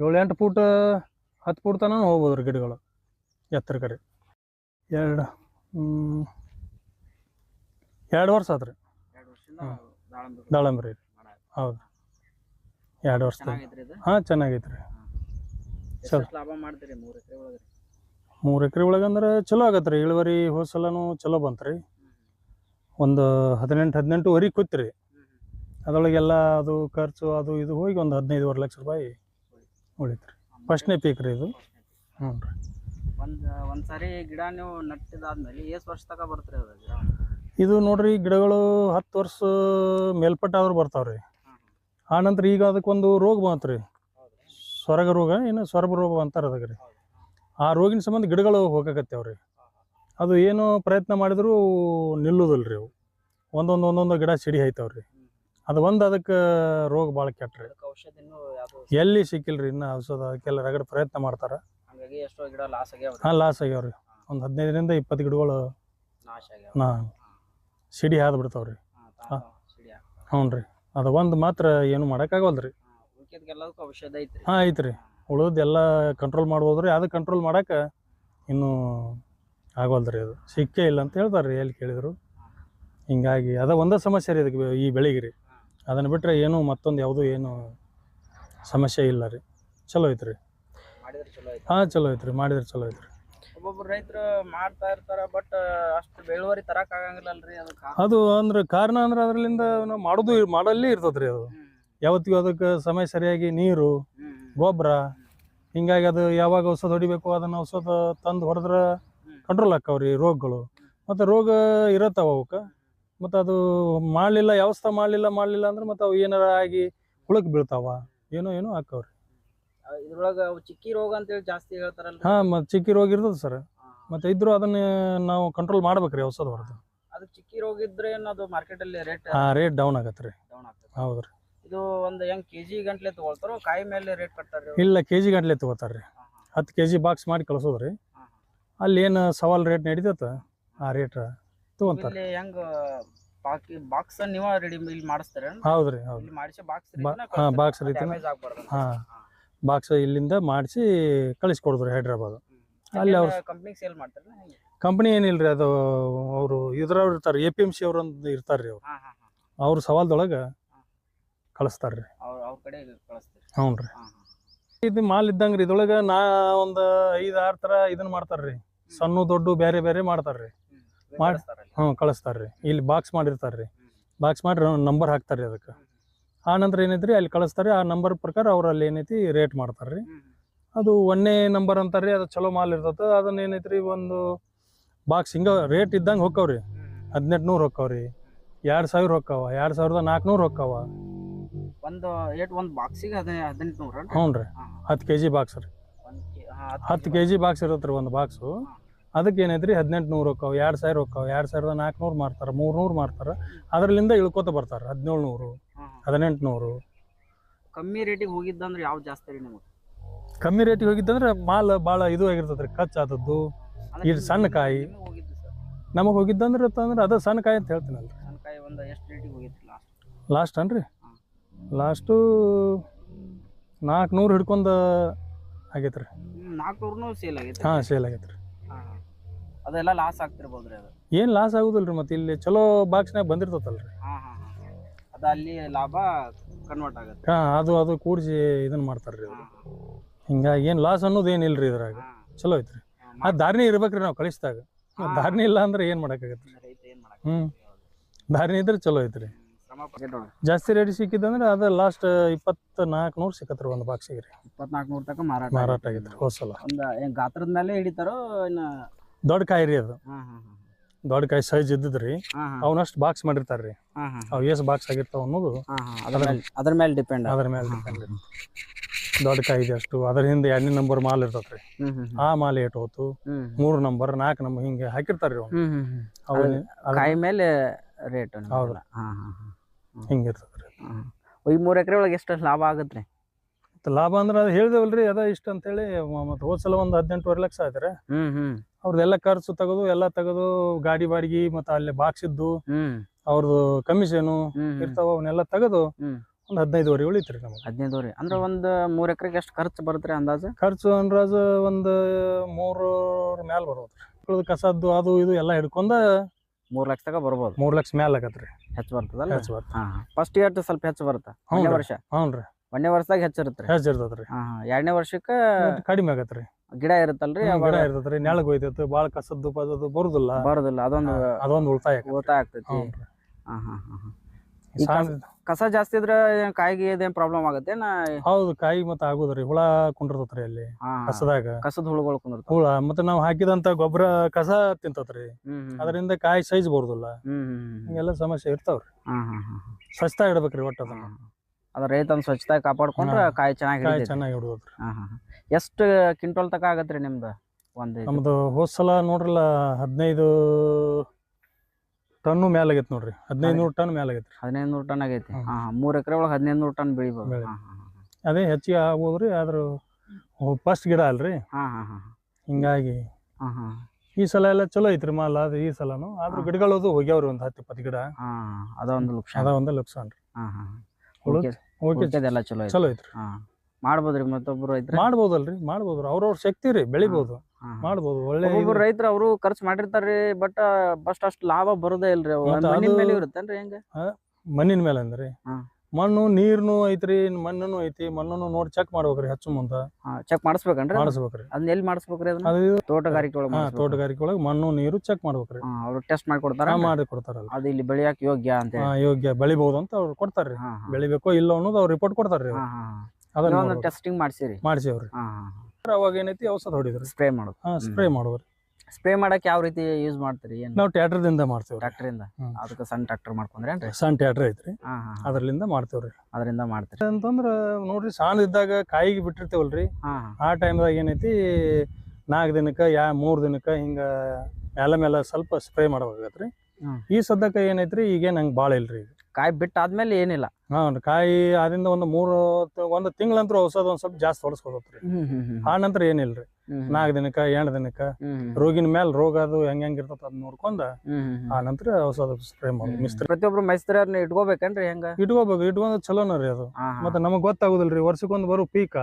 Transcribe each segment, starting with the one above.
ಏಳು ಎಂಟು ಫೂಟ್ ಹತ್ತು ಫೂಟ್ ತನಕ ಹೋಗ್ಬೋದು ರೀ ಗಿಡಗಳು ಎತ್ತರ ಕಡೆ. ಎರಡು ಎರಡು ವರ್ಷ ಆತ್ರಿ. ದಾಳಂಬ್ರಿ. ಹೌದು. ಎರಡು ವರ್ಷ ಹಾಂ ಚೆನ್ನಾಗೈತೆ ರೀ? ಮೂರು ಎಕರೆ ಒಳಗಂದ್ರೆ ಚಲೋ ಆಗತ್ತೆ ರೀ. ಇಳುವರಿ ಹೋಸಲೂ ಚಲೋ ಬಂತು ರೀ. ಒಂದು ಹದಿನೆಂಟು ಹದಿನೆಂಟು ವರಿ ಕೂತ್ರಿ ಅದ್ರೊಳಗೆಲ್ಲ ಅದು ಖರ್ಚು ಅದು ಇದು ಹೋಗಿ ಒಂದು ಹದಿನೈದುವರೆ ಲಕ್ಷ ರೂಪಾಯಿ ಉಳಿತು ರೀ ಫಸ್ಟ್ನೇ ಪೀಕ್ ರೀ ಇದು. ಹ್ಞೂ ರೀ. ಒಂದು ಒಂದು ಸಾರಿ ಗಿಡ ನೀವು ನಟ್ಟಿದಾದ್ಮೇಲೆ ಎಷ್ಟು ವರ್ಷ ತನಕ ಬರ್ತೀರಿ ಅದು ಗಿಡ? ಇದು ನೋಡ್ರಿ ಗಿಡಗಳು ಹತ್ತು ವರ್ಷ ಮೇಲ್ಪಟ್ಟಾದ್ರೂ ಬರ್ತಾವೆ ರೀ ಆನಂತರ ನಂತರ ಈಗ ಅದಕ್ಕೊಂದು ರೋಗ ಬಂತು ರೀ ಸ್ವರ್ಗ ರೋಗ ಏನು ಸ್ವರಬ ರೋಗ ಅಂತಾರೆ ಅದಕ್ಕೆ ರೀ. ಆ ರೋಗಿನ ಸಂಬಂಧ ಗಿಡಗಳು ಹೋಗಕತ್ತೇವೆ ರೀ ಅದು ಏನು ಪ್ರಯತ್ನ ಮಾಡಿದರೂ ನಿಲ್ಲುದಿಲ್ಲ ರೀ ಅವು. ಒಂದೊಂದು ಒಂದೊಂದು ಗಿಡ ಸಿಡಿ ಐತಾವ್ ರೀ ಅದು ಒಂದು ಅದಕ್ಕೆ ರೋಗ ಭಾಳ ಕೆಟ್ಟ ರೀ ಔಷಧ ಔಷಧಿನೂ ಯಾವುದು ಎಲ್ಲಿ ಸಿಕ್ಕಿಲ್ರಿ ಇನ್ನೂ ಔಷಧ? ಅದಕ್ಕೆಲ್ಲ ರಗಡ ಪ್ರಯತ್ನ ಮಾಡ್ತಾರೆ. ಹಂಗಾಗಿ ಎಷ್ಟೋ ಗಿಡ ಲಾಸ್ ಆಗ್ಯಾವ ಹಾಂ ಲಾಸ್ ಆಗ್ಯಾವ ರೀ ಒಂದು ಹದಿನೈದರಿಂದ ಇಪ್ಪತ್ತು ಗಿಡಗಳು ನಾಶ ಆಗ್ಯಾವ ನಾ ಸಿಡಿ ಹಾದ್ ಬಿಡ್ತಾವ್ರಿ. ಹ್ಞೂ ರೀ ಅದು ಒಂದು ಮಾತ್ರ ಏನು ಮಾಡೋಕ್ಕಾಗಲ್ರಿ ಔಷಧ ಐತ್ರಿ. ಹಾಂ ಐತ್ರಿ. ಉಳಿದೆಲ್ಲ ಕಂಟ್ರೋಲ್ ಮಾಡ್ಬೋದು ರೀ ಅದು ಕಂಟ್ರೋಲ್ ಮಾಡಕ್ಕೆ ಇನ್ನೂ ಆಗೋಲ್ದ್ರಿ ಅದು. ಸಿಕ್ಕೇ ಇಲ್ಲ ಅಂತ ಹೇಳ್ತಾರೆ ರೀ ಎಲ್ಲಿ ಕೇಳಿದ್ರು. ಹಿಂಗಾಗಿ ಅದ ಒಂದೇ ಸಮಸ್ಯೆ ರೀ ಇದಕ್ಕೆ ಈ ಬೆಳೆಗೆ ರೀ. ಅದನ್ನು ಬಿಟ್ಟರೆ ಏನೂ ಮತ್ತೊಂದು ಯಾವುದೂ ಏನು ಸಮಸ್ಯೆ ಇಲ್ಲ ರೀ. ಚಲೋ ಐತ್ರಿ. ಮಾಡಿದ್ರೆ ಚಲೋ ಐತಿ ಹಾಂ ಚಲೋ ಐತ್ರಿ. ಮಾಡಿದ್ರೆ ಚಲೋ ಐತ್ರಿ. ಒಬ್ಬೊಬ್ರು ರೈತರು ಮಾಡ್ತಾ ಇರ್ತಾರ ಬಟ್ ಅಷ್ಟು ಬೆಳವರಿ ತರಕ್ ಅದು ಅಂದ್ರೆ ಕಾರಣ ಅಂದ್ರೆ ಅದರಲ್ಲಿಂದ ನಾವು ಮಾಡೋದು ಮಾಡಲ್ಲೇ ಇರ್ತದ್ರಿ ಅದು. ಯಾವತ್ತಿಗೂ ಅದಕ್ಕೆ ಸಮಯ ಸರಿಯಾಗಿ ನೀರು ಗೊಬ್ಬರ ಹಿಂಗಾಗಿ ಅದು ಯಾವಾಗ ಔಷಧ ಹೊಡಿಬೇಕು ಅದನ್ನ ಔಷಧ ತಂದು ಹೊಡೆದ್ರೆ ಕಂಟ್ರೋಲ್ ಆಕ್ಕವ್ರಿ ರೋಗಗಳು. ಮತ್ತು ರೋಗ ಇರತ್ತಾವ ಅವಕ್ಕೆ? ಮತ್ತು ಅದು ಮಾಡಲಿಲ್ಲ ವ್ಯವಸ್ಥೆ ಮಾಡಲಿಲ್ಲ ಮಾಡಲಿಲ್ಲ ಅಂದ್ರೆ ಮತ್ತು ಅವು ಏನಾರ ಆಗಿ ಹುಳಕ್ಕೆ ಬೀಳ್ತಾವ. ಏನೋ ಏನೋ ಹಾಕವ್ರಿ ಇದ್ರೊಳಗ ಚಿಕ್ಕಿ ರೋಗ ಅಂತೇಳಿ ಜಾಸ್ತಿ ಹೇಳ್ತಾರಲ್ಲ ಹಾಂ ಮತ್ತು ಚಿಕ್ಕಿ ರೋಗ ಇರ್ತದೆ ಸರ್. ಮತ್ತು ಇದ್ರೂ ಅದನ್ನ ನಾವು ಕಂಟ್ರೋಲ್ ಮಾಡ್ಬೇಕ್ರಿ ಔಷಧ ಹೊರತು ಅದು ಚಿಕ್ಕಿ ರೋಗ ಇದ್ರೆ ಅದು ಮಾರ್ಕೆಟ್ ಅಲ್ಲಿ ರೇಟ್ ಹಾಂ ರೇಟ್ ಡೌನ್ ಆಗತ್ತೆ ರೀ ಡೌನ್ ಆಗ್ತದೆ. ಹೌದ್ರಿ. ಇದು ಒಂದು ಹೆಂಗ್ ಕೆಜಿ ಗಂಟ್ಲೆ ತಗೊಳ್ತಾರೋ ಕಾಯಿ ಮೇಲೆ ರೇಟ್ ಕಟ್ತಾರೆ ಇಲ್ಲ ಕೆ ಜಿ ಗಂಟ್ಲೆ ರೀ ಹತ್ತು ಕೆ ಜಿ ಬಾಕ್ಸ್ ಮಾಡಿ ಕಳ್ಸೋದು ರೀ ಹಾ, ಹಾ. ಅಲ್ಲಿ ಏನು ಸವಾಲ್ ರೇಟ್ ನಡೀತೈತೆ? ಆ ರೇಟ್ ತೊಗೊಂತಾರೆ ಇಲ್ಲಿ ಹೆಂಗ್ ಬಾಕಿ ಬಾಕ್ಸ್ ನೀವ ರೆಡಿ ಇಲ್ಲಿ ಮಾಡಿಸ್ತಾರೆ ಹೌದು ಹೌದು ಇಲ್ಲಿ ಮಾಡಿಸಿ ಬಾಕ್ಸ್ ಹಾಂ ಬಾಕ್ಸ್ ರೀತಿನ- ಡ್ಯಾಮೇಜ್ ಆಗ್ಬಾರ್ದು ಹಾಂ ಬಾಕ್ಸ್ ಇಲ್ಲಿಂದ ಮಾಡಿಸಿ ಕಳಿಸ್ಕೊಡಿದ್ರು ಹೈದ್ರಾಬಾದ್. ಅಲ್ಲಿ ಅವ್ರು- ಕಂಪ್ನಿಗೆ ಸೇಲ್ ಮಾಡ್ತಾರೆ ಕಂಪ್ನಿ ಏನಿಲ್ಲ ಅದು ಅವರು ಇದ್ರವ್ರು ಇರ್ತಾರೆ ಎ ಪಿ ಎಂ ಸಿ ಅವ್ರು ಇರ್ತಾರ್ರಿ ಅವ್ರು. ಹಾ ಹಾ ಹಾ. ಅವ್ರ ಸವಾಲ್ದೊಳಗೆ ಕಳಿಸ್ತಾರ್ರಿ. ಅವ್ರ ಅವ್ರ ಕಡೆ ಕಳಿಸ್ತಾರೆ. ಹ್ಞೂ ರೀ ಹಾ ಹಾ. ಇದು ಮಾಲ್ ಇದ್ದಂಗ್ರಿ ರೀ ಇದ್ರೊಳಗೆ ನಾ ಒಂದು ಐದು ಆರ್ ತರ ಇದನ್ನ ಮಾಡ್ತಾರ್ರಿ. ಸಣ್ಣ ದೊಡ್ಡ ಬೇರೆ ಬೇರೆ ಮಾಡ್ತಾರೆ ರೀ ಹ್ಮ್. ಮಾಡ್- ಕಳಿಸ್ತಾರೆ ರೀ ಇಲ್ಲಿ ಬಾಕ್ಸ್ ಮಾಡಿರ್ತಾರೆ ರೀ ಬಾಕ್ಸ್ ಮಾಡಿ ನಂಬರ್ ಹಾಕ್ತಾರೆ ರೀ ಅದಕ್ಕೆ. ಆ ನಂತರ ಏನೈತಿ ರೀ ಅಲ್ಲಿ ಕಳಿಸ್ತಾರೆ ಆ ನಂಬರ್ ಪ್ರಕಾರ ಅವ್ರು ಅಲ್ಲಿ ಏನೈತಿ ರೇಟ್ ಮಾಡ್ತಾರೆ ರೀ. ಅದು ಒಂದೇ ನಂಬರ್ ಅಂತಾರೆ ಅದು ಚಲೋ ಮಾಲ್ ಇರ್ತದೆ ಅದನ್ನ ಏನೈತಿ ರೀ ಒಂದು ಬಾಕ್ಸ್ ಹಿಂಗೆ ರೇಟ್ ಇದ್ದಂಗೆ ಹೊಕ್ಕವ್ರಿ. ಹದಿನೆಂಟು ನೂರು ಹೊಕ್ಕವ್ರಿ. ಎರಡು ಸಾವಿರ ಹೊಕ್ಕವ ಎರಡು ಸಾವಿರದ ನಾಲ್ಕುನೂರು ಹೊಕ್ಕವ. ಒಂದು ಏಟ್ ಒಂದು ಬಾಕ್ಸಿಗೆ ಅದೇ ಹದಿನೆಂಟು ನೂರು ಹ್ಞೂ ರೀ ಹತ್ತು ಕೆ ಜಿ ಬಾಕ್ಸ್ ರೀ ಹತ್ತು ಕೆ ಜಿ ಬಾಕ್ಸ್ ಇರುತ್ತೆ ರೀ ಒಂದು ಬಾಕ್ಸು ಅದಕ್ಕೆ ಏನೈತಿ ರೀ ಹದಿನೆಂಟು ನೂರು ಹೊಕ್ಕವ ಎರಡು ಸಾವಿರ ಹೊಕ್ಕವ ಎರಡು ಸಾವಿರದ ನಾಲ್ಕುನೂರು ಮಾರ್ತಾರೆ ಮೂರು ನೂರು ಮಾರ್ತಾರೆ. ಅದರಲ್ಲಿಂದ ಇಳ್ಕೊತ ಬರ್ತಾರೆ ಹದಿನೇಳು ನೂರು ಹದಿನೆಂಟು ನೂರು. ಕಮ್ಮಿ ರೇಟಿಗೆ ಹೋಗಿದ್ದಂದ್ರೆ ಯಾವ್ದು ಜಾಸ್ತಿ ರೀ ನಿಮಗೆ? ಕಮ್ಮಿ ರೇಟಿಗೆ ಹೋಗಿದ್ದಂದ್ರೆ ಮಾಲ್ ಭಾಳ ಇದು ಆಗಿರ್ತದೆ ರೀ ಖರ್ಚು ಆದದ್ದು ಇದು ಸಣ್ಣ ಕಾಯಿ. ನಮಗೆ ಹೋಗಿದ್ದಂದ್ರೆ ಅಂದ್ರೆ ಅದು ಸಣ್ಣ ಕಾಯಿ ಅಂತ ಹೇಳ್ತೀನಲ್ಲ ರೀ ಸಣ್ಣ ಕಾಯಿ ಒಂದು ಎಷ್ಟು ರೇಟಿಗೆ ಹೋಗಿತ್ತು ಲಾಸ್ಟ್ ಲಾಸ್ಟ್ ಅನ್ರಿ? ಲಾಸ್ಟು ನಾಲ್ಕುನೂರು ಹಿಡ್ಕೊಂಡು ಆಗೈತೆ ರೀ ನಾಲ್ಕುನೂರು ಸೇಲ್ ಆಗೈತೆ ಹಾಂ ಸೇಲ್ ಆಗೈತೆ ರೀ. ಅದೆಲ್ಲ ಲಾಸ್ ಆಗ್ತಿರ್ಬೋದ್ರಿ ಅದು. ಏನು ಲಾಸ್ ಆಗುದಿಲ್ಲ ರೀ ಮತ್ತು? ಇಲ್ಲಿ ಚಲೋ ಬಾಕ್ಸ್ನಾಗ ಬಂದಿರ್ತೈತಲ್ಲ ರೀ ಹಾ ಹಾ ಹಾ. ಅದು ಅಲ್ಲಿ ಲಾಭ ಕನ್ವರ್ಟ್ ಆಗುತ್ತೆ. ಹಾಂ ಅದು ಅದು ಕೂಡಿಸಿ ಇದನ್ನ ಮಾಡ್ತಾರೆ ರೀ ಹಾ, ಹಿಂಗಾಗಿ ಏನು ಲಾಸ್ ಅನ್ನೋದು ಏನಿಲ್ಲ ರೀ ಇದ್ರಾಗ? ಹಾ. ಚಲೋ ಐತ್ರಿ. ಆ ದಾರಿನೇ ಇರ್ಬೇಕ್ರಿ ನಾವು ಕಳಿಸಿದಾಗ. ದಾರಿನೇ ಇಲ್ಲ ಅಂದ್ರೆ ಏನು ಮಾಡೋಕ್ಕಾಗತ್ತೆ ರೈತ ಏನ್ ಮಾಡಕ್ ಹ್ಞೂ ದಾರಿನೇ ಇದ್ರೆ ಚಲೋ ಐತ್ರಿ. ಶ್ರಮ ಜಾಸ್ತಿ ರೇಟ್ ಸಿಕ್ಕಿದಂದ್ರೆ ಅದ ಲಾಸ್ಟ್ ಇಪ್ಪತ್ತು ನಾಲ್ಕುನೂರು ಸಿಕ್ಕತ್ರಿ ಒಂದು ಬಾಕ್ಸಿಗೆ ರೀ. ಇಪ್ಪತ್ನಾಲ್ಕು ನೂರು ತನಕ ಮಾರಾಟ ಮಾರಾಟ ಆಗೈತೆ. ರೀ ಹೋದ ಸಲ ಒಂದು ಏನ್ ಗಾತ್ರದ ಮೇಲೆ ಹಿಡಿತಾರೋ ಇನ್ನ ದೊಡ್ಡ ಕಾಯಿ ರೀ ಅದು ದೊಡ್ಡ ಕಾಯಿ ಸೈಜ್ ಇದ್ದದ್ರಿ ಅವನಷ್ಟು ಬಾಕ್ಸ್ ಮಾಡಿರ್ತಾರೆ ರೀ ಎಸ್ ಹಾ. ಅವು ಎಷ್ಟು ಬಾಕ್ಸ್ ಆಗಿರ್ತಾವ ಅನ್ನೋದು ಅದ್ರ ಮೇಲೆ ಡಿಪೆಂಡ್ ಅದ್ರ ಮೇಲೆ ಡಿಪೆಂಡ್ ದೊಡ್ಡ ಕಾಯಿ ಇದೆ ಅಷ್ಟು. ಅದ್ರ ಹಿಂದೆ ಎರಡನೇ ನಂಬರ್ ಮಾಲ್ ಇರ್ತತ್ರಿ. ಆ ಮಾಲ್ ಏಟ್ ಹೋತು. ಮೂರು ನಂಬರ್ ನಾಲ್ಕು ನಂಬರ್ ಹಿಂಗೆ ಹಾಕಿರ್ತಾರೆ ರೀ ಅವ್ನು ಕಾಯಿ ಮೇಲೆ ರೇಟ್ ಹೌದಾ. ಹಾ ಹಾ ಹಾ ಹಿಂಗೆ. ಈ ಮೂರ್ ಎಕರೆ ಒಳಗೆ ಎಷ್ಟು ಲಾಭ ಆಗತ್ರಿ? ಲಾಭ ಅಂದ್ರೆ ಅದು ಹೇಳಿದೇವಲ್ರಿ ಅದ ಇಷ್ಟ ಅಂತೇಳಿ ಮತ್ತು ಹೋದ್ ಸಲ ಒಂದು ಹದಿನೆಂಟುವರೆ ಲಕ್ಷ ಆಯ್ತಾರೆ. ಅವ್ರದ್ದೆಲ್ಲ ಖರ್ಚು ತೆಗೆದು ಎಲ್ಲ ತೆಗೆದು ಗಾಡಿ ಬಾಡಿಗೆ ಮತ್ತೆ ಅಲ್ಲಿ ಬಾಕ್ಸ್ ಇದ್ದು ಹ್ಮ್. ಅವ್ರದ್ದು ಕಮಿಷನ್ ಇರ್ತಾವ ಅವನ್ನೆಲ್ಲ ತೆಗೆದು ಒಂದ್ ಹದಿನೈದುವರೆ ಉಳಿತ್ರಿ ನಮ್ಗೆ. ಹದಿನೈದುವರೆ ಅಂದ್ರೆ ಒಂದ್ ಮೂರ್ ಎಕರೆಗೆ ಎಷ್ಟು ಖರ್ಚು ಬರುತ್ತೆ ಅಂದಾಜು? ಖರ್ಚು ಅಂದ್ರಾಜ ಒಂದ್ ಮೂರ್ ಮ್ಯಾಲ ಬರ್ಬೋದು ಕಸದ್ದು ಅದು ಇದು ಎಲ್ಲ ಹಿಡ್ಕೊಂಡ ಮೂರ್ ಲಕ್ಷ ತಗ ಬರ್ಬೋದು. ಮೂರ್ ಲಕ್ಷ ಮ್ಯಾಲ ಆಗತ್ರಿ. ಹೆಚ್ಚು ಬರ್ತದಲ್ಲ? ಹೆಚ್ಚು ಬರ್ತದೆ. ಫಸ್ಟ್ ಇಯರ್ ಸ್ವಲ್ಪ ಹೆಚ್ಚು ಬರುತ್ತೆ? ವರ್ಷ? ಹ್ಞೂ ರೀ ಒಂದನೇ ವರ್ಷದಾಗ ಹೆಚ್ಚಿರುತ್ತೆ ಹೆಚ್ಚಿರ್ತದ್ರಿ ಎರಡನೇ ವರ್ಷಕ್ಕೆ ಕಡಿಮೆ ಆಗತ್ರಿ. ಗಿಡ ಇರುತ್ತಲ್ರಿ ಅವಾಗ ಗಿಡ ನೆಳಗ್ ಹೋಯ್ತೈತಿ ಬಾಳ ಕಸದ್ದು ಪಸದ್ದು ಬರುದಿಲ್ಲ ಬರೋದಿಲ್ಲ ಅದೊಂದು ಅದೊಂದು ಉಳಿತಾಯ. ಉಳಿತಾಯ ಆಗ್ತೈತಿ ಹ್ಞೂ ರೀ. ಹಾ ಹಾ ಹಾ ಹಾ. ಈ ಸಾಂದ್- ಕಸ ಜಾಸ್ತಿ ಇದ್ರೆ ಏನ್ ಕಾಯಿಗೆ ಏನ್ ಪ್ರಾಬ್ಲಮ್ ಆಗತ್ತೆ ನಾ ಹೌದು ಕಾಯಿ ಮತ್ತ ಆಗುದ್ರಿ ಹುಳ ಕುಂಡಿರ್ತೈತ್ರಿ ಅಲ್ಲಿ ಹಾ ಹಾ. ಕಸದಾಗ ಕಸದ ಹುಳಗಳು ಕುಂದಿರ್ತಾವ ಹುಳ ಮತ್ತೆ ನಾವು ಹಾಕಿದಂತ ಗೊಬ್ಬರ ಕಸ ತಿಂತತ್ರಿ ಹ್ಮ್ ಹ್ಮ್ ಅದರಿಂದ ಕಾಯಿ ಸೈಜ್ ಬರುದಿಲ್ಲ ಹ್ಮ್ ಹ್ಮ್ ಹ್ಮ್. ಹಿಂಗೆಲ್ಲ ಸಮಸ್ಯೆ ಇರ್ತಾವ್ರಿ ಹಾ ಹಾ ಹಾ ಹಾ. ಸ್ವಚ್ಛತಾ ಇಡ್ಬೇಕ್ರಿ ಒಟ್ಟದ ಅದನ್ನ ಅದ ರೈತನ ಸ್ವಚ್ಛತೆ ಕಾಪಾಡ್ಕೊಂಡ್ರೆ ಕಾಯಿ ಚೆನ್ನಾಗಿ ಕಾಯಿ ಹಿಡಿತೈತಿ. ಚೆನ್ನಾಗಿ ಹಿಡಿದ್ರಿ ಹಾ ಹಾ ಹಾ. ಎಷ್ಟು ಕಿಂಟೋಲ್ ತಕ ಆಗತ್ರಿ ನಿಮ್ದು ಒಂದು ಇದು? ನಮ್ದು ಹೋದ್ ಸಲ ನೋಡ್ರಲ್ಲ ಹದಿನೈದು ಟನ್ನು ಮ್ಯಾಲ ಆಗೈತಿ ನೋಡ್ರಿ. ಹದಿನೈದು ನೂರು ಟನ್ ಮ್ಯಾಲ ಆಗೈತ್ರಿ ಹದಿನೈದು ನೂರು ಟನ್ ಆಗೈತಿ. ಹಾ. ಹಾ. ಮೂರ್ ಎಕರೆ ಒಳಗೆ ಹದಿನೈದು ನೂರು ಟನ್ ಬೆಳಿಬೋದು. ಬೆಳಿ. ಹಾ. ಅದೇ ಹೆಚ್ಚಿಗೆ ಆಗ್ಬೋದ್ರಿ ಆದ್ರೂ ಫಸ್ಟ್ ಗಿಡ ಅಲ್ರಿ. ಹಾ ಹಾ ಹಾ ಹಿಂಗಾಗಿ ಹಾ ಹಾ. ಈ ಸಲ ಎಲ್ಲ ಚಲೋ ಐತ್ರಿ ಮಾಲ್ ಅದು ಈ ಸಲನು. ಆದ್ರೂ ಗಿಡಗಳು ಗಿಡಗಳದು ಹೋಗ್ಯಾವ್ರಿ ಒಂದ್ ಹತ್ತು ಇಪ್ಪತ್ತು ಗಿಡ. ಹಾ ಅದೊಂದು ಲಕ್ಷ ಅದ ಒಂದ ಲಕ್ಷ ಅನ್ರಿ ಹಾ ಓಕೆ. ಉಳ್ಕೆದೆಲ್ಲ ಚಲೋ ಐತಿ ಚಲೋ ಐತ್ರಿ. ಹಾ. ಮಾಡ್ಬೋದ್ರಿ ಮತ್ತೊಬ್ರು ರೈತರ? ಮಾಡ್ಬೋದಲ್ರಿ ಮಾಡ್ಬೋದು. ಅವ್ರವ್ರ ಶಕ್ತಿ ರೀ ಬೆಳಿಬೋದು. ಮಾಡ್ಬೋದು. ಒಳ್ಳೆ ಒಬ್ಬೊಬ್ರು ರೈತರು ಅವರು ಖರ್ಚು ಮಾಡಿರ್ತಾರ್ರಿ ಬಟ್ ಬಸ್ಟ್ ಅಷ್ಟು ಲಾಭ ಬರೋದೇ ಇಲ್ರಿ ಅವು. ಮಣ್ಣಿನ ಮೇಲೆ ಇರುತ್ತೇನ್ರಿ ಹೆಂಗ? ಮಣ್ಣಿನ ಮೇಲೆ ಅಂದ್ರಿ. ಮಣ್ಣು ನೀರ್ನು ಐತ್ರಿ ಮಣ್ಣು ಐತಿ ಮಣ್ಣನ್ನು ನೋಡಿ ಚೆಕ್ ಮಾಡ್ಬೇಕ್ರಿ ಹೆಚ್ಚು ಮುಂದ. ಚೆಕ್ ಮಾಡಿಸ್ಬೇಕನ್ರಿ ಮಾಡಿಸ್ಬೇಕ್ರಿ. ಅದನ್ನ ಎಲ್ಲಿ ಮಾಡಿಸ್ಬೇಕ್ರಿ ಅದನ್ನ? ಅದು ತೋಟಗಾರಿಕೆ ಒಳಗೆ ತೋಟಗಾರಿಕೆ ಒಳಗೆ ಮಣ್ಣು ನೀರು ಚೆಕ್ ಮಾಡ್ಬೇಕ್ರಿ. ಅವ್ರು ಟೆಸ್ಟ್ ಮಾಡಿ ಕೊಡ್ತಾರ? ಮಾಡಿ ಕೊಡ್ತಾರಲ್ಲ. ಅದು ಇಲ್ಲಿ ಬೆಳೆಯಕ್ ಯೋಗ್ಯ ಅಂತ ಯೋಗ್ಯ. ಬೆಳಿಬಹುದು ಅಂತ ಅವ್ರು ಕೊಡ್ತಾರ್ರಿ. ಬೆಳಿಬೇಕೋ ಇಲ್ಲ ಅನ್ನೋದು ಅವ್ರು ರಿಪೋರ್ಟ್ ಕೊಡ್ತಾರ್ರಿ. ಅದನ್ನ ಟೆಸ್ಟಿಂಗ್ ಮಾಡ್ಸಿರಿ. ಮಾಡ್ಸಿವ್ರಿ. ಅವಾಗ ಏನೈತಿ ಔಷಧ ಹೊಡಿದ್ರಿ. ಸ್ಪ್ರೇ ಮಾಡೋದು. ಹಾ ಸ್ಪ್ರೇ ಮಾಡುವ್ರಿ ಸ್ಪ್ರೇ ಮಾಡಕ್ ಯಾವ ರೀತಿ ಯೂಸ್ ಮಾಡ್ತೀರಿ? ಏನ್? ನಾವು ಟ್ಯಾಟ್ರದಿಂದ ಮಾಡ್ತೀವಿ ಟ್ರಾಕ್ಟರ್ ಇಂದ. ಅದಕ್ಕೆ ಸಣ್ಣ ಟ್ಯಾಕ್ಟರ್ ಮಾಡ್ಕೊಂಡ್ರೆ ಸಣ್ಣ ಟ್ಯಾಟ್ರ್ ಐತ್ರಿ. ಹಾ ಹಾ ಅದ್ರಲಿಂದ ಮಾಡ್ತೇವ್ರಿ. ಅದರಿಂದ ಮಾಡ್ತೀರಿ. ಅಂತಂದ್ರ ನೋಡ್ರಿ ಸಣ್ಣ ಇದ್ದಾಗ ಕಾಯಿಗೆ ಬಿಟ್ಟಿರ್ತೇವಲ್ರಿ. ಹಾ ಆ ಟೈಮ್ದಾಗ ಏನೈತಿ ನಾಲ್ಕು ದಿನಕ್ಕೆ ಯಾ ಮೂರು ದಿನಕ್ಕೆ ಹಿಂಗ ಮ್ಯಾಲ ಮೇಲೆ ಸ್ವಲ್ಪ ಸ್ಪ್ರೇ ಮಾಡ್ಬೇಕಾಗತ್ತೆ ಹ್ಮ್. ಈ ಸದ್ಯಕ್ಕೆ ಏನೈತ್ರಿ ಈಗೇನ್ ಹಂಗೆ ಭಾಳ ಇಲ್ರಿ ಕಾಯಿ ಬಿಟ್ಟಾದ್ಮೇಲೆ ಏನಿಲ್ಲ. ಹಾಂ ಕಾಯಿ ಆದಿಂದ ಒಂದು ಮೂರು ಒಂದು ತಿಂಗಳಂತ್ರ ಔಷಧ ಒಂದ್ ಸ್ವಲ್ಪ ಜಾಸ್ತಿ ಹ್ಮ್ ಆ ನಂತರ ಏನಿಲ್ರಿ? ನಾಲ್ಕು ದಿನಕ್ಕ ಎಂಟು ದಿನಕ್ಕೆ. ರೋಗಿನ ಮೇಲೆ ರೋಗ ಅದು ಹೆಂಗ್ ಹೆಂಗ್ ಇರ್ತದ ಅದ್ ನೋಡ್ಕೊಂಡ. ಆ ನಂತರ ಔಷಧ ಸ್ಪ್ರೇ ಮಾಡ್ತೀವಿ ಮಿಸ್ತ್ರಿ ಪ್ರತಿಯೊಬ್ರು ಮೈಸ್ತ್ರಿಯವ್ರನ್ನ ಇಟ್ಕೋಬೇಕನ್ರಿ ಹೆಂಗ? ಇಟ್ಕೋಬೇಕು ಇಟ್ಕೊಂಡ್ ಚಲೋನ ರೀ ಅದು. ಮತ್ತೆ ನಮಗ್ ಗೊತ್ತಾಗುದಿಲ್ರಿ ವರ್ಷಕ್ಕೊಂದು ಬರೋ ಪೀಕ.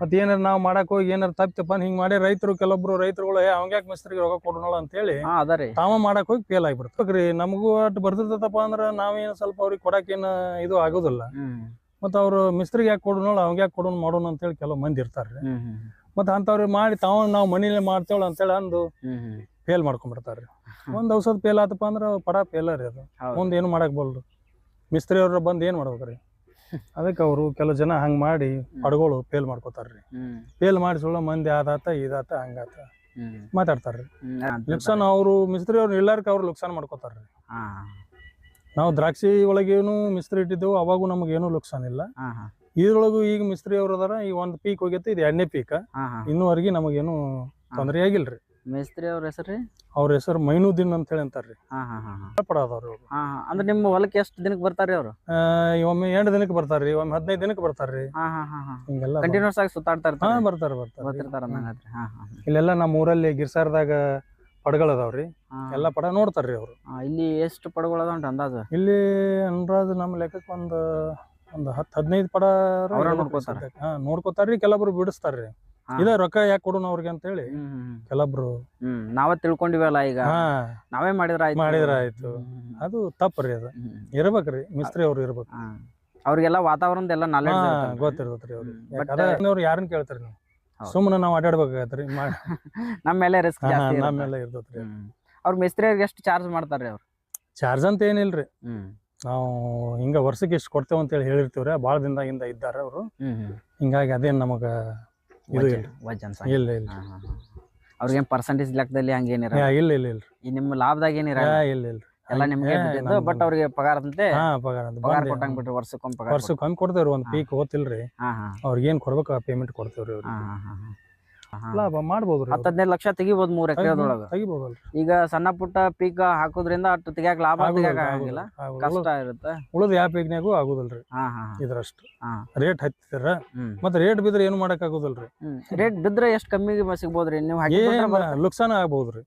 ಮತ್ತೆ ಏನಾರ ನಾವ್ ಮಾಡಕ್ ಹೋಗಿ ಏನಾರ ತಪ್ಪಿತಪ್ಪ ಹಿಂಗ್ ಮಾಡಿ ರೈತರು ಕೆಲವೊಬ್ರು ರೈತರುಗಳು ಅವಂಗ್ಯಾಕ್ ಮಿಸ್ತ್ರಿಗೆ ರೋಗ ಕೊಡೋಣ ಅಂತ ಹೇಳಿ ತಾವ ಮಾಡಕ್ ಹೋಗಿ ಫೇಲ್ ಆಗ್ಬಿಡ್ತಕ್ರಿ ನಮಗೂ ಅಟ್ ಬರ್ತಿರ್ತಪ್ಪ ಅಂದ್ರ ನಾವೇನ್ ಸ್ವಲ್ಪ ಅವ್ರಿಗೆ ಕೊಡಕೇನ ಇದು ಆಗೋದಿಲ್ಲ. ಮತ್ತ ಅವ್ರು ಮಿಸ್ತ್ರಿಗೆ ಯಾಕೆ ಕೊಡೋಣ ಅವಂಗ ಯಾಕೆ ಕೊಡೋಣ ಮಾಡೋಣ ಅಂತೇಳಿ ಕೆಲವು ಮಂದಿ ಇರ್ತಾರ್ರಿ ಮತ್ತ ಅಂಥವ್ರಿಗೆ ಮಾಡಿ ತಾವ ನಾವು ಮನೇಲಿ ಮಾಡ್ತೇವಳ ಅಂತೇಳಿ ಅಂದು ಫೇಲ್ ಮಾಡ್ಕೊಂಡ್ಬಿಡ್ತಾರ್ರಿ ಒಂದ್ ಔಷಧ ಫೇಲ್ ಆತಪ್ಪ ಅಂದ್ರ ಪಡ ಫೇಲ ರೀ ಅದು. ಮುಂದೆ ಏನು ಮಾಡಕ್ ಬಲ್ರು ಮಿಸ್ತ್ರಿ ಅವ್ರ ಬಂದು ಏನ್ ಮಾಡ್ಬೇಕ್ರಿ? ಅದಕ್ಕೆ ಅವರು ಕೆಲವು ಜನ ಹಂಗ್ ಮಾಡಿ ಪಡಗಳು ಫೇಲ್ ಮಾಡ್ಕೋತಾರ್ರಿ. ಫೇಲ್ ಮಾಡಿ ಸುಳ್ಳ ಮಂದಿ ಆದಾತ ಇದಾತ ಹಂಗಾತ ಮಾತಾಡ್ತಾರ್ರಿ. ಅಂತ ಲುಕ್ಸಾನ್ ಅವರು ಮಿಸ್ತ್ರಿ ಅವ್ರು ಇಲ್ಲಾರ್ಕ ಅವ್ರು ಲುಕ್ಸಾನ್ ಮಾಡ್ಕೋತಾರ್ರಿ. ನಾವು ದ್ರಾಕ್ಷಿ ಒಳಗೇನು ಮಿಸ್ತ್ರಿ ಇಟ್ಟಿದ್ದೆವು ಅವಾಗೂ ಏನು ಲುಕ್ಸಾನ್ ಇಲ್ಲ. ಇದ್ರೊಳಗು ಈಗ ಮಿಸ್ತ್ರಿ ಅವ್ರ ಅದಾರ ಈ ಒಂದ್ ಪೀಕ್ ಹೋಗೈತಿ ಇದು ಎಣ್ಣೆ ಪೀಕ್. ಇನ್ನೂವರೆಗೆ ನಮಗೇನು ತೊಂದರೆ ಆಗಿಲ್ರಿ. ಮೇಸ್ತ್ರಿ ಅವ್ರ ಹೆಸರು ಅವ್ರ ಹೆಸರು ಮೈನುದ್ದೀನ್ ಅಂತ ಹೇಳಿ ಅಂತಾರ್ರಿ. ಪಡಾದವ್ರು ಅಂದ್ರೆ ನಿಮ್ಮ ಹೊಲಕ್ಕೆ ಎಷ್ಟು ದಿನಕ್ಕೆ ಬರ್ತಾರ್ರಿ ಅವ್ರು? ಒಮ್ಮೆ ಎಂಟು ದಿನಕ್ಕೆ ಬರ್ತಾರ್ರಿ ಒಮ್ಮೆ ಹದಿನೈದು ದಿನಕ್ಕೆ ಬರ್ತಾರ್ರಿ. ಹಿಂಗೆಲ್ಲ ಕಂಟಿನ್ಯೂಸ್ ಆಗಿ ಸುತ್ತಾಡ್ತಾ ಇರ್ತಾರೆ. ಬರ್ತಾರ ಬರ್ತಿರ್ತಾರ ಇಲ್ಲೆಲ್ಲ ನಮ್ಮ ಊರಲ್ಲಿ ಗಿರ್ಸಾರ್ದಾಗ ಪಡಗಳದಾವ್ರಿ ರೀ ಎಲ್ಲ ಪಡ ನೋಡ್ತಾರ್ರಿ ಅವ್ರು ಇಲ್ಲಿ ಎಷ್ಟು ಪಡಗಳು ಅಂದಾಜ ಉಂಟು ಅಂದಾಜು ಇಲ್ಲಿ ಅನ್ರಾಜ್ ನಮ್ಮ ಲೆಕ್ಕಕ್ಕೆ ಒಂದು ಒಂದು ಹತ್ತು ಹದಿನೈದು ಪಡ ನೋಡ್ಕೋತಾರೆ? ಹಾ ನೋಡ್ಕೋತಾರ್ರಿ ಕೆಲವೊಬ್ರು ಬಿಡಿಸ್ತಾರ್ರಿ. ಇದ ರೊಕ್ಕ ಯಾಕೆ ಕೊಡೋಣ ಅವ್ರಿಗೆ ಅಂತ ಹೇಳಿ. ಕೆಲವೊಬ್ರು ನಾವೇ ತಿಳ್ಕೊಂಡಿವಲ್ಲ ಈಗ ನಾವೇ ಮಾಡಿದ್ರ ಆಯ್ತು ಮಾಡಿದ್ರ ಆಯ್ತು. ಅದು ತಪ್ಪ್ರಿ ಅದು. ಇರ್ಬೇಕ್ರಿ ಮಿಸ್ತ್ರಿ ಅವ್ರು ಇರ್ಬೇಕು. ಅವ್ರಿಗೆಲ್ಲ ವಾತಾವರಣದ ಎಲ್ಲ ನಾಲೆಜ್ ನಾಲೆಡ್ಜ್ ಗೊತ್ತಿರ್ತೈತ್ರಿ. ಅವ್ರು ಯಾರನ್ನ ಕೇಳ್ತಾರಿ ನೀವು. ಸುಮ್ಮನೆ ನಾವು ಅಡ್ಡಾಡ್ಬೇಕಾಗತ್ರಿ ನಮ್ಮ ಮೇಲೆ ರಿಸ್ಕ್ ಜಾಸ್ತಿ ಇರುತ್ತೆ. ನಮ್ಮೆಲ್ಲ ಇರ್ತೈತ್ರಿ. ಅವ್ರ ಮಿಸ್ತ್ರಿಯವ್ರಿಗೆ ಎಷ್ಟು ಚಾರ್ಜ್ ಮಾಡ್ತಾರೆ ಅವ್ರು? ಚಾರ್ಜ್ ಅಂತ ಏನಿಲ್ರಿ. ನಾವು ಹಿಂಗ ವರ್ಷಕ್ಕೆ ಇಷ್ಟು ಕೊಡ್ತೇವೆ ಅಂತೇಳಿ ಹೇಳಿರ್ತೀವ್ರಿ ಭಾಳ ದಿನದಾಗಿಂದ ಇದ್ದಾರೆ ಅವರು. ಹಿಂಗಾಗಿ ಅದೇನ್ ನಮಗ ಇದು ಇಲ್ಲ. ಇಲ್ಲ ಹಾ. ಪರ್ಸೆಂಟೇಜ್ ಲೆಕ್ಕದಲ್ಲಿ ಹಂಗೇನಿರ ಇಲ್ಲ ಇಲ್ಲ ಇಲ್ಲ. ಇಲ್ರಿ ನಿಮ್ಮ ಲಾಭದಾಗ ಏನಿರ ಇಲ್ಲ ಇಲ್ಲ. ಇಲ್ರಿ ಎಲ್ಲ ನಿಮ್ಗೆ ಬಿಟ್ಟಿದ್ದು. ಬಟ್ ಅವ್ರಿಗೆ ಪಗಾರದಂತೆ ಹಾ ಪಗಾರ ಅಂತ. ಪಗಾರ ಬಂದೆ. ಕೊಟ್ಟಂಗ್ ಬಿಟ್ರಿ ವರ್ಷಕ್ಕೊಮ್ಮೆ ಪಗಾರ ವರ್ಷಕ್ಕೆ ಒಮ್ಮೆ ಕೊಡ್ತೇವ್ರಿ ಒಂದ್ ಪೀಕ್ ಓದ್ತಿಲ್ರಿ ಹಾ ಹಾ. ಅವ್ರಿಗೆ ಏನ್ ಕೊಡ್ಬೇಕು ಆ ಪೇಮೆಂಟ್ ಕೊಡ್ತೇವ್ರಿ ಅವ್ರಿಗೆ. ಹಾ ಹಾ. ಲಾಭ ಮಾಡ್ಬೋದ್ರಿ ಹತ್ತ್ ಹದಿನೈದು ಲಕ್ಷ ತೆಗಿಬೋದು ಮೂರ್ ಎಕರೆದೊಳಗ. ತೆಗಿಬೋದಲ್ರಿ. ಈಗ ಸಣ್ಣ ಪುಟ್ಟ ಪೀಕ್ ಹಾಕೋದ್ರಿಂದ ಅಷ್ಟು ತೆಗಿಯಾಕ ಲಾಭ ತೆಗಿಯಾಕ ಆಗಂಗಿಲ್ಲ. ಕಷ್ಟ ಇರುತ್ತೆ. ಉಳಿದ ಯಾವ ಪೀಕ್ನ್ಯಾಗೂ ಆಗುದಿಲ್ರಿ. ಹಾ ಹಾ ಹಾ. ಇದ್ರಷ್ಟು. ಹಾ. ರೇಟ್ ಹತ್ತಿರ. ಹ್ಮ್. ಮತ್ತೆ ರೇಟ್ ಬಿದ್ರೆ ಏನು ಮಾಡಕ್ ಆಗುದಿಲ್ರಿ. ರೇಟ್ ಬಿದ್ರೆ ಎಷ್ಟು ಕಮ್ಮಿ ಸಿಗ್ಬೋದ್ರಿ? ನೀವು ಹಾಕಿ ಏನ್ ಲುಕ್ಸಾನ ಆಗ್ಬೋದ್ರಿ.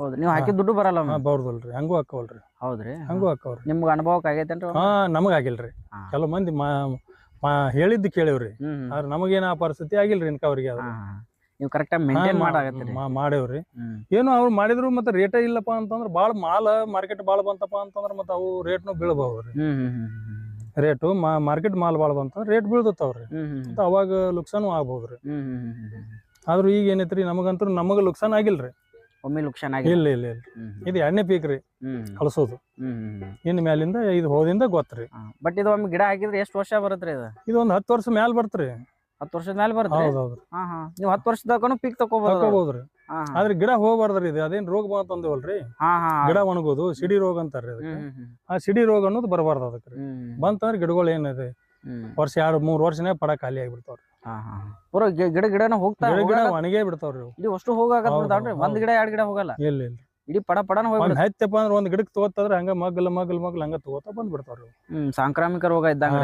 ಹೌದ್ರಿ ನೀವು ಹಾಕಿದ ದುಡ್ಡು ಬರಲ್ಲ ಬೌರ್ದಲ್ರಿ. ಹಂಗೂ ಹಾಕವಲ್ರಿ. ಹೌದ್ರಿ. ಹಂಗೂ ಹಾಕವ್ರಿ ನಿಮ್ಗೆ ಅನುಭವಕ್ಕೆ ಆಗೈತೇನ್ರಿ ಹಾ ನಮಗೆ ಆಗಿಲ್ರಿ. ಹಾ. ಕೆಲವು ಮಂದಿ ಮಾ ಮಾ ಹೇಳಿದ್ದು ಕೇಳೇವ್ರಿ. ಹ್ಮ್ ಹ್ಮ್. ಆದ್ರೆ ನಮಗೇನ ಆ ಪರಿಸ್ಥಿತಿ ಆಗಿಲ್ರಿ ಇನ್ಕ ಅವ್ರಿಗೆ ಅದು ಹಾ, ಹಾ. ನೀವು ಕರೆಕ್ಟಾಗಿ ಮೇಂಟೈನ್ ಮಾಡಾಗತ್ತೀರಿ. ಮಾ- ಮಾಡೇವ್ರಿ. ಹ್ಮ್. ಏನು ಅವ್ರು ಮಾಡಿದ್ರು ಮತ್ತೆ ರೇಟೇ ಇಲ್ಲಪ್ಪ ಅಂತಂದ್ರ ಬಾಳ ಮಾಲ ಮಾರ್ಕೆಟ್ ಬಾಳ ಬಂತಪ್ಪ ಅಂತಂದ್ರ ಮತ್ತೆ ಅವು ರೇಟ್ನು ಬೀಳ್ಬಹುದ್ರಿ ಹ್ಮ್ ಹ್ಮ್ ಹ್ಮ್ ಹ್ಮ್ ರೇಟು ಮಾರ್ಕೆಟ್ ಮಾಲ್ ಬಾಳ ಬಂತಂದ್ರ ರೇಟ್ ಬೀಳ್ದತ್ತವ್ರಿ ಹ್ಮ್ ಹ್ಮ್ ಮತ್ತೆ ಅವಾಗ ಲುಕ್ಸಾನು ಆಗ್ಬಹುದ್ರಿ ಹ್ಮ್ ಹ್ಮ್ ಹ್ಮ್ ಹ್ಮ್ ಹ್ಮ್. ಆದ್ರೂ ಈಗ ಏನೈತ್ರಿ ನಮಗಂತೂ ನಮಗ ಲುಕ್ಸಾನ್ ಆಗಿಲ್ರಿ. ಒಮ್ಮೆ ಲುಕ್ಷನ್ ಆಗಿ ಇಲ್ಲ ಇಲ್ಲ ಇಲ್ಲ. ಇದು ಎಣ್ಣೆ ಪೀಕ್ ರೀ. ಕಳಿಸೋದು. ಇನ್ ಮ್ಯಾಲಿಂದ ಇದು ಹೋದಿಂದ ಗೊತ್ತ್ರಿ ಬಟ್ ಇದು ಒಮ್ಮೆ ಗಿಡ ಹಾಕಿದ್ರೆ ಎಷ್ಟು ವರ್ಷ ಬರುತ್ತೆ ಇದು? ಇದು ಒಂದ್ ಹತ್ತು ವರ್ಷ ಮ್ಯಾಲ್ ಬರ್ತ್ರಿ ಹತ್ತು ವರ್ಷದ ಮೇಲೆ ಬರುತ್ತೆ ನೀವು ಹತ್ತು ವರ್ಷದಕ್ಕೂ ಪೀಕ್ ತಕೋಬಹುದು ತಕೋಬಹುದ್ರಿ ಆದ್ರೆ ಗಿಡ ಹೋಗ್ಬಾರ್ದ್ರಿ ಇದು. ಅದೇನ್ ರೋಗ ಬಂತಂದೇವಲ್ರಿ ಹಾ ಹಾ ಗಿಡ ಒಣಗೋದು ಸಿಡಿ ರೋಗ ಅಂತಾರ್ರಿ ಅದಕ್ಕೆ. ಆ ಸಿಡಿ ರೋಗ ಅನ್ನೋದು ಬರಬಾರ್ದು ಅದಕ್ಕೆ ಬಂತಂದ್ರೆ ಗಿಡಗಳು ಏನಿದೆ ವರ್ಷ ಎರಡು ಮೂರ್ ವರ್ಷನೇ ಪಡ ಖಾಲಿ ಆಗಿಬಿಡ್ತಾವ್ರಿ. ಹಾ ಹಾ ಪೂರ ಗಿ- ಗಿಡ ಗಿಡನ ಹೋಗ್ತಾ ಗಿಡ ಗಿಡ ಹೋಗಾಕ- ಒಣಗೇ ಬಿಡ್ತಾವ್ರಿ. ಇಡೀ ಅಷ್ಟು ಹೋಗಾಕತ್ ಹೌದು, ಬಿಡ್ತಾವ್ರಿ ಒಂದ್ ಹೌದು. ಗಿಡ ಎರಡ್ ಗಿಡ ಹೋಗಲ್ಲ? ಇಲ್ಲ ಇಲ್ಲ ಇಡೀ ಪಡ ಪಡನ ಒಂದ್ ಹೋಗ್ಬಿಡುತ್ತೆ ಹತ್ತಪ್ಪ ಅಂದ್ರೆ ಒಂದ್ ಗಿಡಕ್ ತಗೋತಂದ್ರ ಹಂಗ ಮಗ್ಲ ಮಗ್ಲ ಮಗ್ಲ ಹಂಗ ತಗೋತ ಬಂದ್ ಬಿಡ್ತಾವ್ರಿ ಅವು. ಹ್ಮ್ ಸಾಂಕ್ರಾಮಿಕ ರೋಗ ಇದ್ದಂಗ.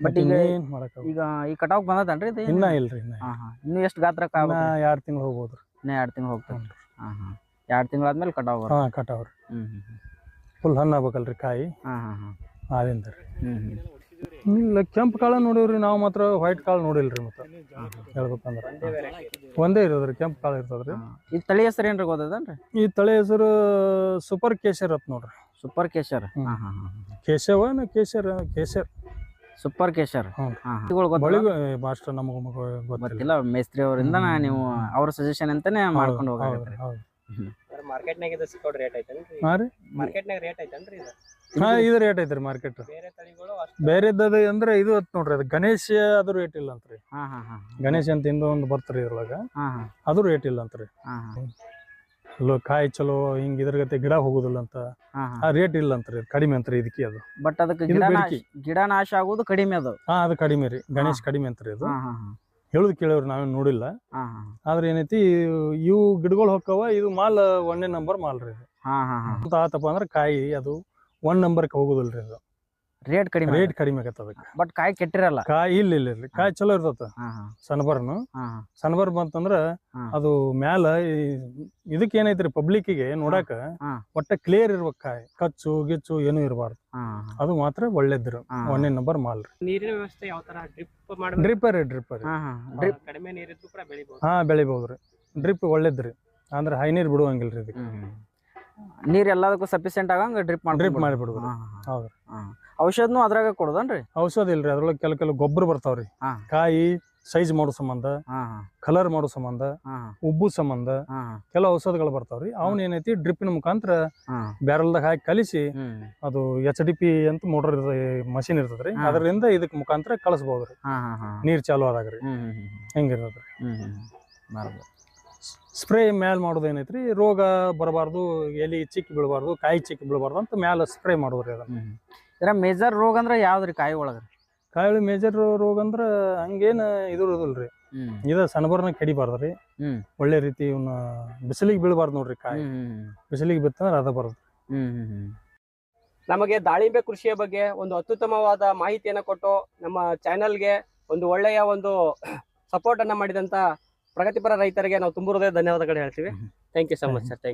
ಬಟ್ ಈಗ ಮಾಡಕ್ ಈ ಕಟಾವ್ ಬಂದದನ್ರಿ ಇದು ಇನ್ನ? ಇಲ್ರಿ ಇನ್ನ ಹಾ ಹಾ. ಇನ್ನು ಎಷ್ಟು ಗಾತ್ರ ಇನ್ನ ಆಗ್ಬೇಕು? ಎರಡ್ ತಿಂಗಳು ಹೋಗ್ಬೋದ್ರಿ ಇನ್ನ ಎರಡ್ ತಿಂಗಳು ಹೋಗ್ತದೆ. ಹಾ ಹಾ. ಎರಡ್ ತಿಂಗಳಾದ್ಮೇಲೆ ಕಟಾವ್ ಬರುತ್ತೆ. ಹಾ ಕಟಾವ್ರಿ ಹ್ಮ್ ಹ್ಮ್ ಫುಲ್ ಹಣ್ಣು ಆಗ್ಬೇಕಲ್ರಿ ಕಾಯಿ? ಹಾ ಹಾ ಹಾ. ರೀ ಹ್ಮ್ ಹ್ಮ್. ಇಲ್ಲ ಕೆಂಪು ಕಾಳು ನೋಡಿವ್ರಿ ನಾವು ಮಾತ್ರ ವೈಟ್ ಕಾಳು ನೋಡಿಲ್ರಿ ಮತ್ತೆ. ಹೇಳ್ಬೇಕಂದ್ರೆ. ಒಂದೇ ಇರೋದ್ರಿ ಕೆಂಪು ಕಾಳು ಇರ್ತದ್ರಿ. ಈ ತಳಿ ಹೆಸರು ಏನ್ರಿ ಗೊತ್ತದನ್ರಿ ಈ ತಳಿ ಹೆಸರು ಸೂಪರ್ ಕೇಸರ್ ಅತ್ ನೋಡ್ರಿ. ಸೂಪರ್ ಕೇಶರ್. ಹ್ಮ್. ಹಾ ಹಾ ಹಾ ಕೇಶವ ಕೇಸರ್ ಕೇಸರ್ ಸೂಪರ್ ಕೇಶರ್. ಮಾಸ್ಟರ್ ನಮಗೆ ಗೊತ್ತಿಲ್ಲ. ಮೇಸ್ತ್ರಿ ಅವರಿಂದ ನೀವು ಅವ್ರ ಸಜೆಷನ್ ಅಂತಾನೆ ಮಾಡ್ಕೊಂಡು ಹೋಗ್ರಿ. ಮಾರ್ಕೆಟ್ನಾಗ ಇದು ಸಿಕ್ಕೋಡ್ ರೇಟ್ ಐತೇನ್ರಿ? ಹಾ ರೀ. ಮಾರ್ಕೆಟ್ನಾಗ ರೇಟ್ ಐತೇನ್ರಿ ಇದು? ಹಾ ಇದು ರೇಟ್ ಐತ್ರಿ ಮಾರ್ಕೆಟ್ ಬೇರೆ ತಳಿಗಳು ಅಷ್ಟು ಅಂದ್ರೆ ಇದು ಅತ್ ನೋಡ್ರಿ ಅದು ಗಣೇಶ ಅದು ರೇಟ್ ಇಲ್ಲ ಅಂತ್ರಿ. ಹಾ ಹಾ ಹಾ ಗಣೇಶ ಅಂತ ಇಂದು ಒಂದು ಬರ್ತ್ರಿ ಇದ್ರೊಳಗ. ಹಾ ಹಾ. ಅದು ರೇಟ್ ಇಲ್ಲ ಅಂತ್ರಿ. ಹಾ ಹಾ. ಅಲ್ಲೋ ಕಾಯಿ ಚಲೋ ಹಿಂಗ ಇದ್ರ ಗತೆ ಗಿಡ ಹೋಗುದಿಲ್ಲ ಅಂತ. ಹಾ ಆ ರೇಟ್ ಇಲ್ಲ ಅಂತ್ರಿ ಕಡಿಮೆ ಅಂತ್ರಿ ಇದಕ್ಕೆ ಅದು. ಬಟ್ ಅದಕ್ಕೆ ಇದು ಗಿಡ ನಾಶ. ಗಿಡ ನಾಶ ಆಗುದು ಕಡಿಮೆ ಅದು. ಹಾ ಅದು ಕಡಿಮೆ ರೀ. ಗಣೇಶ್ ಕಡಿಮೆ ಅಂತ್ರಿ ಅದು. ಹಾ ಹಾ ಹಾ. ಹೇಳುದು ಕೇಳೋರು ನಾವೇನ್ ನೋಡಿಲ್ಲ. ಹಾ ಹಾ ಆದ್ರೆ ಏನೈತಿ ಇವು ಗಿಡಗಳು ಹೊಕ್ಕವ ಇದು ಮಾಲ್ ಒಂದೇ ನಂಬರ್ ಮಾಲ್ ರೀ ಇದು ಹಾ ಹಾ ಹಾ. ಅಂತ ಆತಪ್ಪ ಅಂದ್ರೆ ಕಾಯಿ ಅದು ಒನ್ ನಂಬರ್ಗೆ ಹೋಗುದಿಲ್ರಿ ಅದು. ರೇಟ್ ಕಡಿಮೆ ರೇಟ್ ಕಡಿಮೆ ಆಗತ್ತ ಅದಕ್ಕೆ. ಬಟ್ ಕಾಯಿ ಕೆಟ್ಟಿರಲ್ಲ. ಕಾಯಿ ಇಲ್ಲ ಇಲ್ಲ ಇಲ್ಲ. ಕಾಯಿ ಚಲೋ ಇರ್ತದ ಸನ್ಬರ್ನ್ ಸನ್ಬರ್ ಬಂತಂದ್ರ ಅದು ಮ್ಯಾಲ ಇದಕ್ಕೆ ಏನೈತ್ರಿ ಪಬ್ಲಿಕ್ಕಿಗೆ ನೋಡಾಕ ಹಾ. ಒಟ್ಟ ಕ್ಲಿಯರ್ ಇರ್ಬೇಕು ಕಾಯಿ. ಕಚ್ಚು ಗಿಚ್ಚು ಏನು ಇರಬಾರ್ದು. ಅದು ಮಾತ್ರ ಒಳ್ಳೇದ್ರಿ. ಹಾ. ಒಂದೇ ನಂಬರ್ ಮಾಲ್ ರೀ. ನೀರಿನ ವ್ಯವಸ್ಥೆ ಯಾವ ತರ? ಡ್ರಿಪ್ ಮಾಡಿ ಡ್ರಿಪ್ಪರ್ ರೀ ಡ್ರಿಪ್ ಡ್ರಿಪ್ ಕಡಿಮೆ ನೀರಿದ್ರು ಕೂಡ ಬೆಳಿಬಹುದು ಹಾ ಬೆಳಿಬಹುದ್ರಿ ಡ್ರಿಪ್ ಒಳ್ಳೇದ್ರಿ ಅಂದ್ರೆ ಹೈ ನೀರ್ ಬಿಡುವಂಗಿಲ್ರಿ ಇದಕ್ಕೆ. ನೀರ್ ಎಲ್ಲದಕ್ಕೂ ಸಫಿಸಿಯೆಂಟ್ ಆಗಂಗ ಡ್ರಿಪ್ ಮಾಡಿ ಡ್ರಿಪ್ ಮಾಡಿ ಮಾಡಿಬಿಡುದ್ರಿ ಹೌದ್ರಿ ಔಷಧನು ಅದ್ರಾಗ ಕೊಡೋದನ್ರಿ? ಔಷಧ ಇಲ್ರಿ ಅದ್ರೊಳಗೆ ಕೆಲ ಕೆಲವು ಗೊಬ್ಬರ ಬರ್ತಾವ್ರಿ. ಹಾ. ಕಾಯಿ ಸೈಜ್ ಮಾಡೋ ಸಂಬಂಧ ಹಾ ಹಾ. ಕಲರ್ ಮಾಡೋ ಸಂಬಂಧ ಹಾ ಉಬ್ಬು ಸಂಬಂಧ ಹಾ ಕೆಲ ಔಷಧಗಳು ಬರ್ತಾವ್ರಿ. ಅವನ್ ಏನೈತಿ ಡ್ರಿಪ್ಪಿನ ಮುಖಾಂತರ ಹಾ. ಬ್ಯಾರಲ್ದಾಗ ಹಾಕಿ ಕಲಿಸಿ ಹ್ಮ್. ಅದು ಎಚ್ ಡಿ ಪಿ ಅಂತ ಮೋಟರ್ ಮಷಿನ್ ಇರ್ತದ್ರಿ. ಹಾ. ಅದರಿಂದ ಇದಕ್ ಮುಖಾಂತರ ಕಳಿಸಬಹುದ್ರಿ ಹಾ ಹಾ ಹಾ. ನೀರ್ ಚಾಲು ಆದಾಗ್ರಿ. ಹ್ಮ್ ಹ್ಮ್ ಹ್ಮ್ ಹಿಂಗಿರ್ತದ್ರಿ? ಹ್ಮ್ ಹ್ಮ್ ಬರೋದು ಸ್ಪ್ರೇ ಮ್ಯಾಲ್ ಮಾಡೋದು ಏನೈತ್ರಿ ರೋಗ ಬರಬಾರ್ದು ಎಲಿ ಚಿಕ್ಕ ಬೀಳಬಾರ್ದು ಕಾಯಿ ಚಿಕ್ಕ ಬೀಳಬಾರ್ದು ಅಂತ ಮ್ಯಾಲ ಸ್ಪ್ರೇ ಮಾಡೋದ್ರಿ ಅದನ್ನ. ಹ್ಮ್. ಇದ್ರ ಮೇಜರ್ ರೋಗ ಅಂದ್ರ ಯಾವ್ದ್ರಿ ಕಾಯಿ ಒಳಗ? ಕಾಯಿ ಮೇಜರ್ ರೋಗ ಅಂದ್ರ ಹಂಗೇನ ಇದು ಇರೋದಿಲ್ರಿ. ಹ್ಮ್. ಇದ ಸನಬರ್ನ ಕಡಿಬಾರ್ದ್ರಿ. ಹ್ಮ್. ಒಳ್ಳೆ ರೀತಿ ಇವನ್ನ ಬಿಸಿಲಿಗೆ ಬೀಳಬಾರ್ದು ನೋಡ್ರಿ ಕಾಯಿ. ಬಿಸಿಲಿಗೆ ಬಿತ್ತಂದ್ರ ಅದ ಬರ್ದ್ ಹ್ಮ್ ನಮಗೆ ದಾಳಿಂಬೆ ಕೃಷಿಯ ಬಗ್ಗೆ ಒಂದು ಅತ್ಯುತ್ತಮವಾದ ಮಾಹಿತಿಯನ್ನು ಕೊಟ್ಟು ನಮ್ಮ ಚಾನೆಲ್ಗೆ ಒಂದು ಒಳ್ಳೆಯ ಒಂದು ಸಪೋರ್ಟ್ ಮಾಡಿದಂಥ ಮಾಡಿದಂತ ಪ್ರಗತಿಪರ ರೈತರಿಗೆ ನಾವು ತುಂಬ ಹೃದಯ ಧನ್ಯವಾದಗಳು ಹೇಳ್ತೀವಿ. Thank you so much sir. Thank